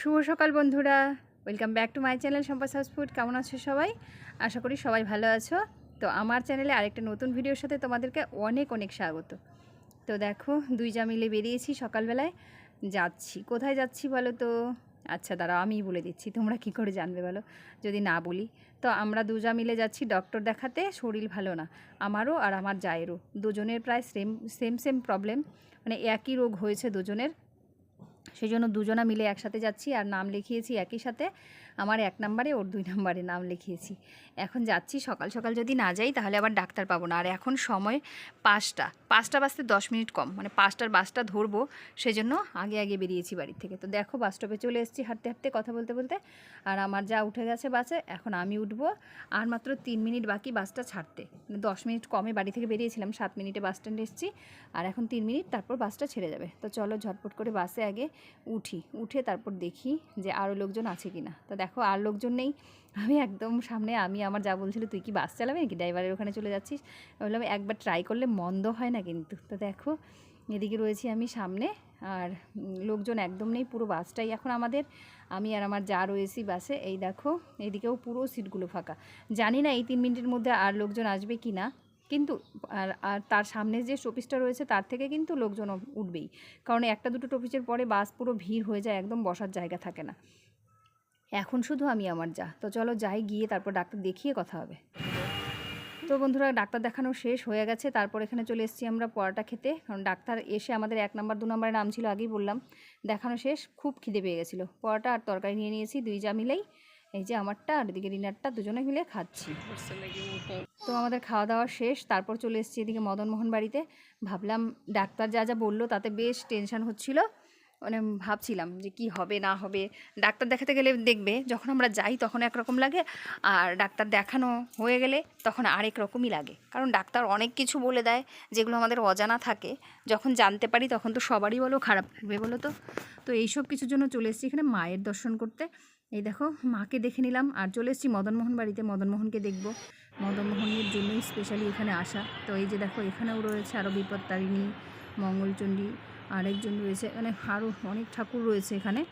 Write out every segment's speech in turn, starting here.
শুভ সকাল বন্ধুরা। Welcome back to my channel সম্পাস house food কেমন আছো সবাই? আশা করি সবাই ভালো আছো। তো আমার চ্যানেলে আরেকটা নতুন ভিডিওর সাথে তোমাদেরকে অনেক অনেক স্বাগত। তো দেখো, দুই যা মিলে বেরিয়েছি সকালবেলায়। যাচ্ছি। কোথায় যাচ্ছি বলো তো? আচ্ছা দাঁড়াও, আমিই বলে দিচ্ছি। তোমরা কি করে জানবে বলো? যদি না বলি। তো আমরা দুজা মিলে যাচ্ছি ডক্টর দেখাতে। শরীর ভালো না। আমারও আর আমার জায়েরও। দুজনের প্রায় সেম সেম সেম প্রবলেম মানে একই রোগ হয়েছে দুজনের। সেই জন্য দুজনা মিলে একসাথে যাচ্ছি আর নাম লিখিয়েছি একই সাথে। আমার এক নাম্বারে, ওর দুই নাম্বারে নাম লিখিয়েছি। এখন যাচ্ছি, সকাল সকাল যদি না যাই তাহলে আবার ডাক্তার পাবো না। আর এখন সময় পাঁচটা। পাঁচটা বাজতে দশ মিনিট কম। মানে পাঁচটার বাসটা ধরবো, সেজন্য আগে আগে বেরিয়েছি বাড়ি থেকে। তো দেখো, বাস স্টপে চলে এসেছি হাঁটতে হাঁটতে, কথা বলতে বলতে। আর আমার যা উঠে গেছে বাসে, এখন আমি উঠবো আর মাত্র তিন মিনিট বাকি বাসটা ছাড়তে। মানে দশ মিনিট কমে বাড়ি থেকে বেরিয়েছিলাম, সাত মিনিটে বাস স্ট্যান্ডে এসেছি। আর এখন তিন মিনিট, তারপর বাসটা ছেড়ে যাবে। তো চলো ঝটপট করে বাসে আগে উঠি। উঠে তারপর দেখি যে আরও লোকজন আছে কি না তো দেখো আর লোকজন নেই। আমি একদম সামনে, আমি আমার যা বলছিল, তুই কি বাস চালাবে নাকি? ড্রাইভারের ওখানে চলে যাচ্ছিস? বললাম, একবার ট্রাই করলে মন্দ হয় না কিন্তু। তো দেখো, এদিকে রয়েছি আমি সামনে, আর লোকজন একদম নেই, পুরো বাসটাই এখন আমাদের। আমি আর আমার যা রয়েছি বাসে, এই দেখো, এদিকেও পুরো সিটগুলো ফাঁকা। জানি না এই তিন মিনিটের মধ্যে আর লোকজন আসবে কি না, কিন্তু আর আর তার সামনে যে স্টপিসটা রয়েছে, তার থেকে কিন্তু লোকজন উঠবেই। কারণ একটা দুটো টপিসের পরে বাস পুরো ভিড় হয়ে যায়, একদম বসার জায়গা থাকে না। এখন শুধু আমি আমার যা। তো চলো যাই, গিয়ে তারপর ডাক্তার দেখিয়ে কথা হবে। তো বন্ধুরা, ডাক্তার দেখানো শেষ হয়ে গেছে। তারপর এখানে চলে এসেছি আমরা পরোটা খেতে। কারণ ডাক্তার এসে আমাদের এক নাম্বার, দু নম্বরের নাম ছিল আগেই বললাম। দেখানো শেষ, খুব খিদে পেয়ে গেছিল। পরোটা আর তরকারি নিয়ে নিয়েছি, দুই যা মিলেই। এই যে আমারটা আর এদিকে রিনারটা দুজনে মিলে খাচ্ছি। তো আমাদের খাওয়া দাওয়া শেষ। তারপর চলে এসেছি এদিকে মদনমোহন বাড়িতে। ভাবলাম ডাক্তার যা যা বলল, তাতে বেশ টেনশন হচ্ছিল। মানে ভাবছিলাম যে কি হবে, না হবে। ডাক্তার দেখাতে গেলে দেখবে, যখন আমরা যাই তখন একরকম লাগে, আর ডাক্তার দেখানো হয়ে গেলে তখন আরেক রকমই লাগে। কারণ ডাক্তার অনেক কিছু বলে দেয়, যেগুলো আমাদের অজানা থাকে। যখন জানতে পারি তখন তো সবারই বলো, খারাপ লাগবে বলো তো। তো এইসব কিছুর জন্য চলে এসেছি এখানে মায়ের দর্শন করতে। এই দেখো, মাকে দেখে নিলাম, আর চলে এসেছি মদনমোহন বাড়িতে। মদনমোহনকে দেখব। মদনমোহনের জন্যই স্পেশালি এখানে আসা। তো এই যে দেখো, এখানেও রয়েছে আরও বিপত্তারিণী মঙ্গলচণ্ডী আরেকজন রয়েছে মানে আরও অনেক ঠাকুর রয়েছে এখানে।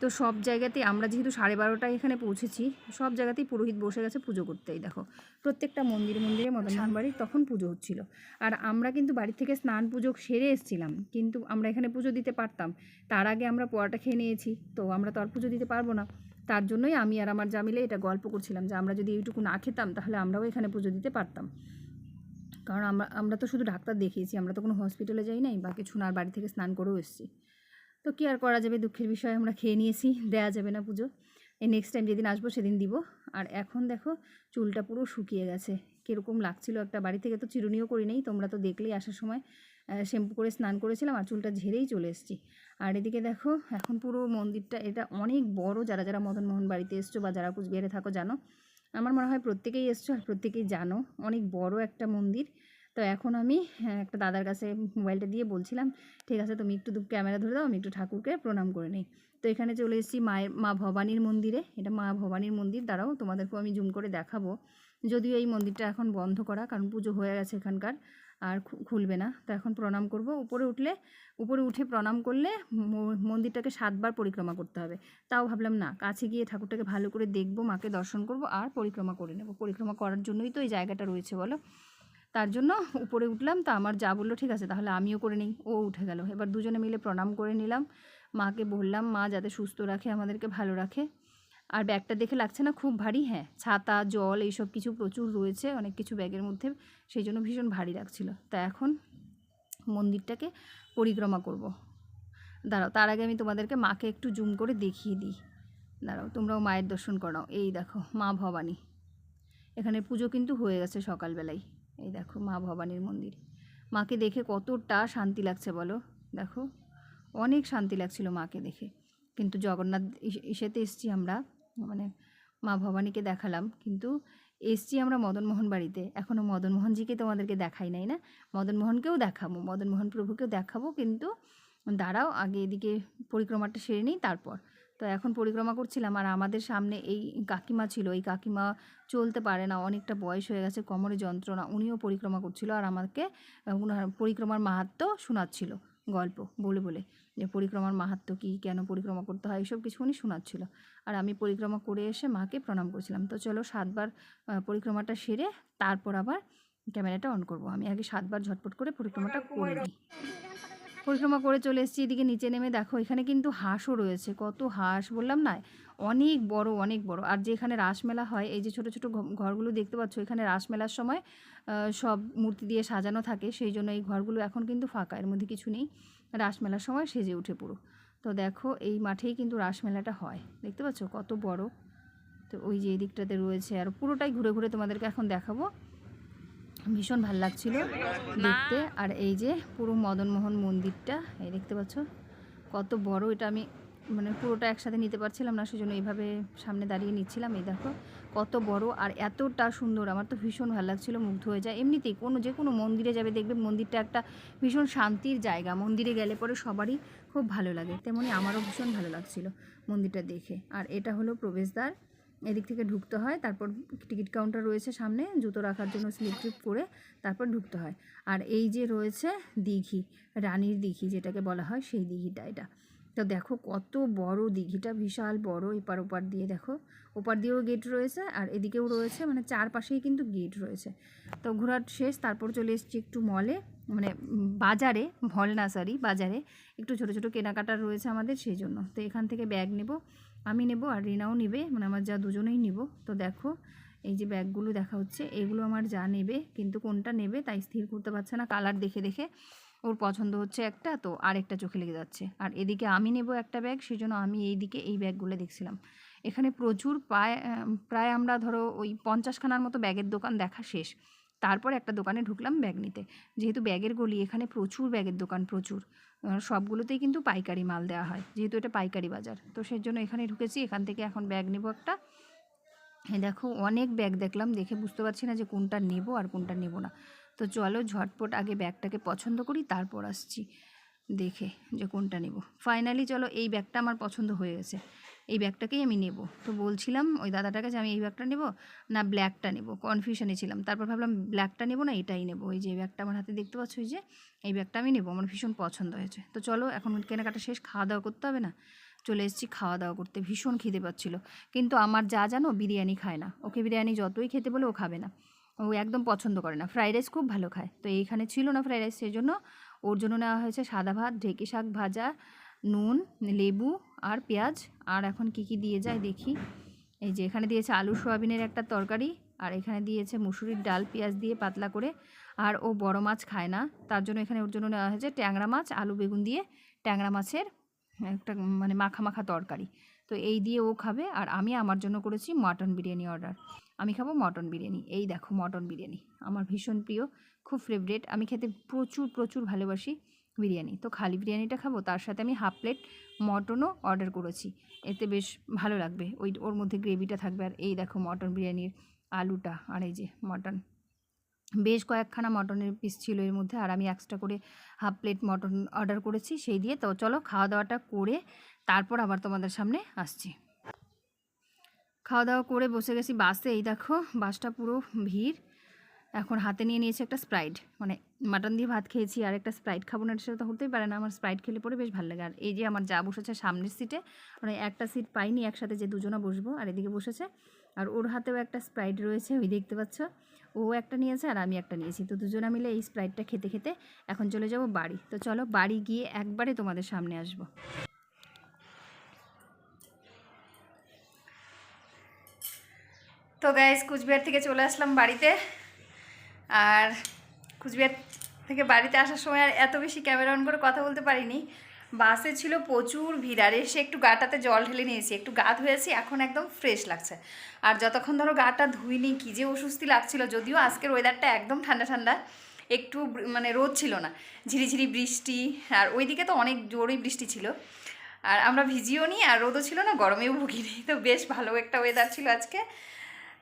তো সব জায়গাতেই আমরা যেহেতু সাড়ে বারোটায় এখানে পৌঁছেছি, সব জায়গাতেই পুরোহিত বসে গেছে পুজো করতেই, দেখো। প্রত্যেকটা মন্দিরে মন্দিরে মদনমোহন বাড়ির তখন পুজো হচ্ছিল। আর আমরা কিন্তু বাড়ি থেকে স্নান পুজো সেরে এসেছিলাম, কিন্তু আমরা এখানে পুজো দিতে পারতাম। তার আগে আমরা পোয়াটা খেয়ে নিয়েছি, তো আমরা তো আর পুজো দিতে পারব না। তার জন্যই আমি আর আমার জামিলে এটা গল্প করছিলাম যে আমরা যদি এইটুকু না খেতাম, তাহলে আমরাও এখানে পুজো দিতে পারতাম। কারণ আমরা আমরা তো শুধু ডাক্তার দেখিয়েছি, আমরা তো কোনো হসপিটালে যাই নাই বা কিছু না বাড়ি থেকে স্নান করেও এসেছি। তো কী আর করা যাবে, দুঃখের বিষয় আমরা খেয়ে নিয়েছি, দেয়া যাবে না পুজো। এই নেক্সট টাইম যেদিন আসব সেদিন দিব। আর এখন দেখো, চুলটা পুরো শুকিয়ে গেছে। কীরকম লাগছিল একটা, বাড়ি থেকে তো চিরুনিও করি নেই, তোমরা তো দেখলেই আসার সময় শ্যাম্পু করে স্নান করেছিলাম আর চুলটা ঝেড়েই চলে এসেছি। আর এদিকে দেখো, এখন পুরো মন্দিরটা, এটা অনেক বড়, যারা যারা মদনমোহন বাড়িতে এসছো বা যারা কুচবিহারে থাকো জানো আমার মনে হয় প্রত্যেকেই এসছো আর প্রত্যেকেই জানো অনেক বড় একটা মন্দির। তো এখন আমি হ্যাঁ, একটা দাদার কাছে মোবাইলটা দিয়ে বলছিলাম ঠিক আছে তুমি একটু ক্যামেরা ধরে দাও আমি একটু ঠাকুরকে প্রণাম করে নিই। তো এখানে চলে এসেছি মায়ের মা ভবানীর মন্দিরে। এটা মা ভবানীর মন্দির দ্বারাও তোমাদেরকেও আমি জুম করে দেখাবো। যদিও এই মন্দিরটা এখন বন্ধ করা কারণ পুজো হয়ে গেছে এখানকার। আর খুলবে না। তো এখন প্রণাম করব। উপরে উঠলে, উপরে উঠে প্রণাম করলে মন্দিরটাকে সাতবার পরিক্রমা করতে হবে। তাও ভাবলাম না, কাছে গিয়ে ঠাকুরটাকে ভালো করে দেখব, মাকে দর্শন করব আর পরিক্রমা করে নেব। পরিক্রমা করার জন্যই তো এই জায়গাটা রয়েছে, বলো। তার জন্য উপরে উঠলাম, তো আমার যা বলল ঠিক আছে, তাহলে আমিও করে নিই, ও উঠে গেল। এবার দুজনে মিলে প্রণাম করে নিলাম। মাকে বললাম, মা যাতে সুস্থ রাখে, আমাদেরকে ভালো রাখে। আর ব্যাগটা দেখে লাগছে না খুব ভারী হ্যাঁ। ছাতা, জল, এইসব কিছু প্রচুর রয়েছে, অনেক কিছু ব্যাগের মধ্যে। সেই জন্য ভীষণ ভারী লাগছিল। তা এখন মন্দিরটাকে পরিক্রমা করব। দাঁড়াও, তার আগে আমি তোমাদেরকে মাকে একটু জুম করে দেখিয়ে দিই। দাঁড়াও, তোমরাও মায়ের দর্শন করাও। এই দেখো, মা ভবানী। এখানে পুজো কিন্তু হয়ে গেছে সকালবেলায় এই দেখো, মা ভবানীর মন্দির। মাকে দেখে কতটা শান্তি লাগছে বলো? দেখো, অনেক শান্তি লাগছিল মাকে দেখে। কিন্তু জগন্নাথ ইস- ইসেতে এসছি আমরা। মানে মা ভবানীকে দেখালাম। কিন্তু এসছি আমরা মদনমোহন বাড়িতে। এখনও মদনমোহনজিকে তোমাদেরকে দেখাই নাই না? মদনমোহনকেও দেখাবো, মদনমোহন প্রভুকেও দেখাবো, কিন্তু দাঁড়াও, আগে এদিকে পরিক্রমাটা সেরে নিই, তারপর। তো এখন পরিক্রমা করছিলাম, আর আমাদের সামনে এই কাকিমা ছিল। এই কাকিমা চলতে পারে না, অনেকটা বয়স হয়ে গেছে, কোমরে যন্ত্রণা, উনিও পরিক্রমা করছিল, আর আমাকে পরিক্রমার মাহাত্ম শোনাচ্ছিল। গল্প, বলে বলে। যে পরিক্রমার মাহাত্ম কী, কেন পরিক্রমা করতে হয় এইসব কিছু উনি শোনাচ্ছিল। আর আমি পরিক্রমা করে এসে মাকে প্রণাম করছিলাম। তো চলো সাতবার পরিক্রমাটা সেরে তারপর আবার ক্যামেরাটা অন করব। আমি আগে সাতবার ঝটপট করে পরিক্রমাটা করে নিই। পরিক্রমা করে চলে এসেছি, এদিকে নিচে নেমে দেখো, এখানে কিন্তু হাঁসও রয়েছে, কত হাঁস বললাম না, অনেক বড় অনেক বড়। আর যে যেখানে রাসমেলা হয়, এই যে ছোট ছোট ঘরগুলো দেখতে পাচ্ছ, এখানে রাসমেলার সময় সব মূর্তি দিয়ে সাজানো থাকে, সেই জন্য এই ঘরগুলো এখন কিন্তু ফাঁকা, এর মধ্যে কিছু নেই। রাসমেলার সময় সেজে উঠে পুরো। তো দেখো, এই মাঠেই কিন্তু রাসমেলাটা হয়, দেখতে পাচ্ছ কত বড়? তো ওই যে এই দিকটাতে রয়েছে, আর পুরোটাই ঘুরে ঘুরে তোমাদেরকে এখন দেখাবো। ভীষণ ভালো লাগছিল দেখতে। আর এই যে পুরো মদনমোহন মন্দিরটা এই দেখতে পাচ্ছ? কত বড় এটা আমি মানে পুরোটা একসাথে নিতে পারছিলাম না সেজন্য এইভাবে সামনে দাঁড়িয়ে নিচ্ছিলাম। এই দেখো কত বড় আর এতটা সুন্দর। আমার তো ভীষণ ভালো লাগছিল মুগ্ধ হয়ে যায়। এমনিতেই কোনো যে কোনো মন্দিরে যাবে দেখবে মন্দিরটা একটা ভীষণ শান্তির জায়গা। মন্দিরে গেলে পরে সবারই খুব ভালো লাগে। তেমনি আমারও ভীষণ ভালো লাগছিল মন্দিরটা দেখে। আর এটা হলো প্রবেশদ্বার। এদিক থেকে ঢুকতে হয়, তারপর টিকিট কাউন্টার রয়েছে সামনে, জুতো রাখার জন্য স্লিপ ট্রিপ করে তারপর ঢুকতে হয়। আর এই যে রয়েছে দিঘি, রানীর দিঘি যেটাকে বলা হয়, সেই দিঘিটা এটা। তো দেখো কত বড় দিঘিটা, বিশাল বড়, এপার ওপার দিয়ে দেখো। ওপার দিয়েও গেট রয়েছে আর এদিকেও রয়েছে মানে চারপাশেই কিন্তু গেট রয়েছে। তো ঘোরার শেষ, তারপর চলে এসেছি একটু মলে মানে বাজারে, ভল নার্সারি বাজারে। একটু ছোট ছোট কেনাকাটা রয়েছে আমাদের, সেই জন্য। তো এখান থেকে ব্যাগ নেব। আমি নেব আর রিনাও নেবে মানে আমার যা দুজনেই নেব। তো দেখো, এই যে ব্যাগগুলো দেখা হচ্ছে, এগুলো আমার যা নেবে, কিন্তু কোনটা নেবে তাই স্থির করতে পারছে না কালার দেখে দেখে। ওর পছন্দ হচ্ছে একটা, তো আরেকটা চোখে লেগে যাচ্ছে। আর এদিকে আমি নেব একটা ব্যাগ সেই জন্য আমি এই দিকে এই ব্যাগগুলো দেখছিলাম। এখানে প্রচুর প্রায় প্রায় আমরা ধরো ওই পঞ্চাশখানার মতো ব্যাগের দোকান দেখা শেষ। তারপর একটা দোকানে ঢুকলাম ব্যাগ নিতে। যেহেতু ব্যাগের গলি, এখানে প্রচুর ব্যাগের দোকান, প্রচুর। সবগুলোতেই কিন্তু পাইকারি মাল দেওয়া হয়, যেহেতু এটা পাইকারি বাজার। তো সেই জন্য এখানে ঢুকেছি, এখান থেকে এখন ব্যাগ নেব একটা। দেখো, অনেক ব্যাগ দেখলাম, দেখে বুঝতে পারছি না যে কোনটা নেব আর কোনটা নেব না। তো চলো ঝটপট আগে ব্যাগটাকে পছন্দ করি, তারপর আসছি দেখে যে কোনটা নেব। ফাইনালি চলো এই ব্যাগটা আমার পছন্দ হয়ে গেছে। এই ব্যাগটাকেই আমি নেব। তো বলছিলাম ওই দাদাটার কাছে, আমি এই ব্যাগটা নেব না ব্ল্যাকটা নেব? কনফিউশনে ছিলাম। তারপর ভাবলাম ব্ল্যাকটা নেব না, এটাই নেব। ওই যে ব্যাগটা আমার হাতে দেখতে পাচ্ছ, ওই যে এই ব্যাগটা আমি নেব। আমার ভীষণ পছন্দ হয়েছে। তো চলো, এখন কেনাকাটা শেষ খাওয়া দাওয়া করতে হবে না? চলে এসেছি খাওয়া দাওয়া করতে। ভীষণ খিদে পাচ্ছিল। কিন্তু আমার যা জানো, বিরিয়ানি খায় না। ওকে বিরিয়ানি যতই খেতে বলে, ও খাবে না। ও একদম পছন্দ করে না। ফ্রাইড রাইস খুব ভালো খায়। তো এইখানে ছিল না ফ্রাইড রাইস সেই জন্য ওর জন্য নেওয়া হয়েছে সাদা ভাত, ঢেঁকি শাক ভাজা, নুন, লেবু আর পেঁয়াজ, আর এখন কি কি দিয়ে যায় দেখি। এই যে এখানে দিয়েছে আলু সোয়াবিনের একটা তরকারি, আর এখানে দিয়েছে মুসুরির ডাল, পেঁয়াজ দিয়ে পাতলা করে। আর ও বড় মাছ খায় না, তার জন্য এখানে ওর জন্য নেওয়া হয়েছে ট্যাংরা মাছ, আলু বেগুন দিয়ে ট্যাংরা মাছের একটা মানে মাখা মাখা তরকারি। তো এই দিয়ে ও খাবে, আর আমি আমার জন্য করেছি মটন বিরিয়ানি অর্ডার আমি খাব মটন বিরিয়ানি। এই দেখো মটন বিরিয়ানি, আমার ভীষণ প্রিয়, খুব ফেভারেট আমি খেতে প্রচুর প্রচুর ভালোবাসি। বিরিয়ানি। তো খালি বিরিয়ানিটা খাব, তার সাথে আমি হাফ প্লেট মটনও অর্ডার করেছি। এতে বেশ ভালো লাগবে। ওই ওর মধ্যে গ্রেভিটা থাকবে। আর এই দেখো মটন বিরিয়ানির আলুটা আর এই যে মটন। বেশ কয়েকখানা মটনের পিস ছিল এর মধ্যে। আর আমি এক্সট্রা করে হাফ প্লেট মটন অর্ডার করেছি সেই দিয়ে। তো চলো খাওয়া দাওয়াটা করে তারপর আবার তোমাদের সামনে আসছি। খাওয়া দাওয়া করে বসে গেছি বাসে। এই দেখো বাসটা পুরো ভিড়। এখন হাতে নিয়ে নিয়েছি একটা স্প্রাইট। মানে মাটন দিয়ে ভাত খেয়েছি আর একটা স্প্রাইট খাব না সেটা তো হতেই পারে না। আমার স্প্রাইট খেলে পরে বেশ ভালো লাগে। আর এই যে আমার যা বসেছে সামনের সিটে মানে একটা সিট পাইনি, একসাথে যে দুজনা বসবো, আর এদিকে বসেছে। আর ওর হাতেও একটা স্প্রাইট রয়েছে, ওই দেখতে পাচ্ছ? ও একটা নিয়েছে আর আমি একটা নিয়েছি। তো দুজনা মিলে এই স্প্রাইটটা খেতে খেতে এখন চলে যাব বাড়ি। তো চলো বাড়ি গিয়ে একবারে তোমাদের সামনে আসব। তো গাইজ কুচবিহার থেকে চলে আসলাম বাড়িতে। আর কুচবিহার থেকে বাড়িতে আসার সময় আর এত বেশি ক্যামেরা অন করে কথা বলতে পারিনি। বাসে ছিল প্রচুর ভিড়, আর এসে একটু গাটাতে জল ঢেলে নিয়েছি। একটু গা ধুয়েছি, এখন একদম ফ্রেশ লাগছে। আর যতক্ষণ ধরো গাটা ধুইনি, কী যে অস্বস্তি লাগছিল, যদিও আজকের ওয়েদারটা একদম ঠান্ডা ঠান্ডা, একটু মানে রোদ ছিল না। ঝিরিঝিরি বৃষ্টি, আর ওইদিকে তো অনেক জোরই বৃষ্টি ছিল। আর আমরা ভিজিও নি, আর রোদও ছিল না, গরমেও ভুগিনি। তো বেশ ভালো একটা ওয়েদার ছিল আজকে।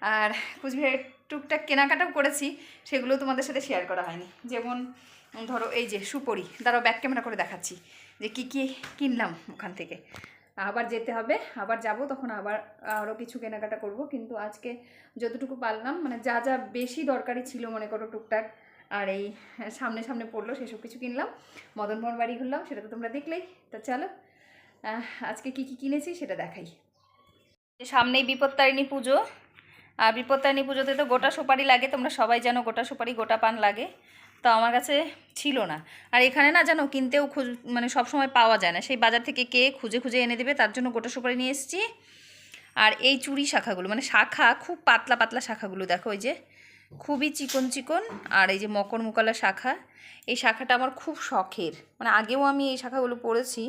আর কুচবিহারের টুকটাক কেনাকাটাও করেছি, সেগুলো তোমাদের সাথে শেয়ার করা হয়নি। যেমন, ধরো এই যে সুপরি, দাঁড়াও ব্যাক ক্যামেরা করে দেখাচ্ছি, যে কী কী কিনলাম ওখান থেকে। আবার যেতে হবে, আবার যাব, তখন আবার আরও কিছু কেনাকাটা করব, কিন্তু আজকে যতটুকু পারলাম মানে যা যা বেশি দরকারি ছিল মনে করো টুকটাক, আর এই সামনে সামনে পড়ল, সেসব কিছু কিনলাম। মদনমোহন বাড়ি ঘুরলাম, সেটা তো তোমরা দেখলেই। তো চলো আজকে কি কি কিনেছি সেটা দেখাই। সামনেই বিপত্তারিণী পুজো বিপত্তারিণী পুজোতে তো গোটা সুপারি লাগে, তোমরা সবাই জানো গোটা সুপারি গোটা পান লাগে। তো আমার কাছে ছিল না। আর এখানে না জানো কিনতেও খুঁজ মানে সব সময় পাওয়া যায় না। সেই বাজার থেকে কে খুঁজে খুঁজে এনে দেবে, তার জন্য গোটা সুপারি নিয়ে এসেছি। আর এই চুড়ি শাখাগুলো মানে শাখা, খুব পাতলা পাতলা শাখাগুলো, দেখো ওই যে। খুবই চিকন চিকন, আর এই যে মকর মুকালা শাখা। এই শাখাটা আমার খুব শখের। মানে আগেও আমি এই শাখাগুলো পড়েছি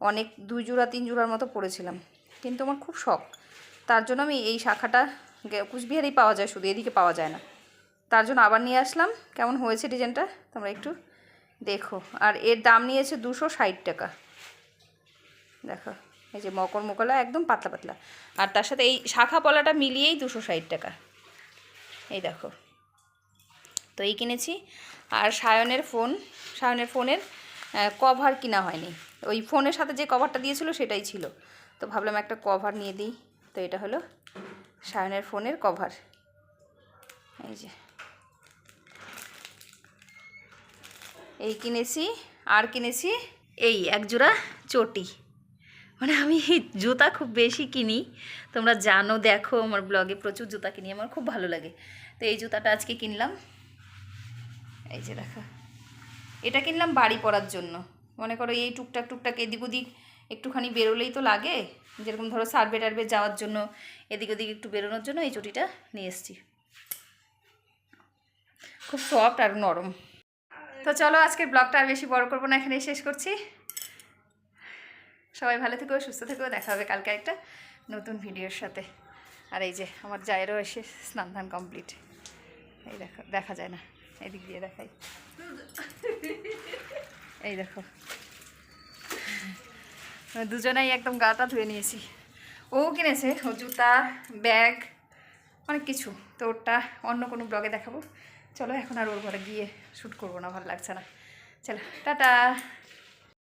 অনেক দুই জোড়া, তিন জোড়ার মতো পড়েছিলাম কিন্তু আমার খুব শখ। তার জন্য আমি এই শাখাটা কুচবিহারেই পাওয়া যায়, শুধু এদিকে পাওয়া যায় না। তার জন্য আবার নিয়ে আসলাম। কেমন হয়েছে ডিজাইনটা? তোমরা একটু দেখো। আর এর দাম নিয়েছে দুশো ষাট টাকা। দেখো, এই যে মকর মোকলা একদম পাতলা পাতলা। আর তার সাথে এই শাখা পলাটা মিলিয়েই দুশো ষাট টাকা। এই দেখো। তো এই কিনেছি। আর সায়নের ফোন, সায়নের ফোনের কভার কিনা হয়নি। ওই ফোনের সাথে যে কভারটা দিয়েছিল সেটাই ছিল। তো ভাবলাম একটা কভার নিয়ে দিই। তো এটা হলো সায়নের ফোনের কভার। এই যে। এই কিনেছি, আর কিনেছি এই এক জোড়া চটি। মানে আমি জুতা খুব বেশি কিনি। তোমরা জানো, দেখো, আমার ব্লগে প্রচুর জুতা কিনি, আমার খুব ভালো লাগে। তো এই জুতাটা আজকে কিনলাম। এই যে, দেখো। এটা কিনলাম বাড়ি পরার জন্য। মনে করো এই টুকটাক টুকটাক, এদিক ওদিক একটুখানি বেরোলেই তো লাগে। যেরকম ধরো সার্ভে টার্ভে যাওয়ার জন্য, এদিক ওদিক একটু বেরোনোর জন্য এই চটিটা নিয়ে এসেছি। খুব সফট আর নরম। তো চলো আজকের ব্লগটা আর বেশি বড় করব না, এখানেই শেষ করছি। সবাই ভালো থেকো, সুস্থ থেকো, দেখা হবে কালকে একটা নতুন ভিডিওর সাথে। আর এই যে আমার জায়েরও এসে স্নান ধান কমপ্লিট এই দেখো, দেখা যায় না। এদিক দিয়ে দেখাই। এই দেখো। দুজনেই একদম গাটা ধুয়ে নিয়েছি। ও কিনেছে, ও জুতা, ব্যাগ, অনেক কিছু। তো ওরটা অন্য কোনো ব্লগে দেখাবো। চলো এখন আর ওর ঘরে গিয়ে শ্যুট করব না, ভালো লাগছে না। চলো, টাটা।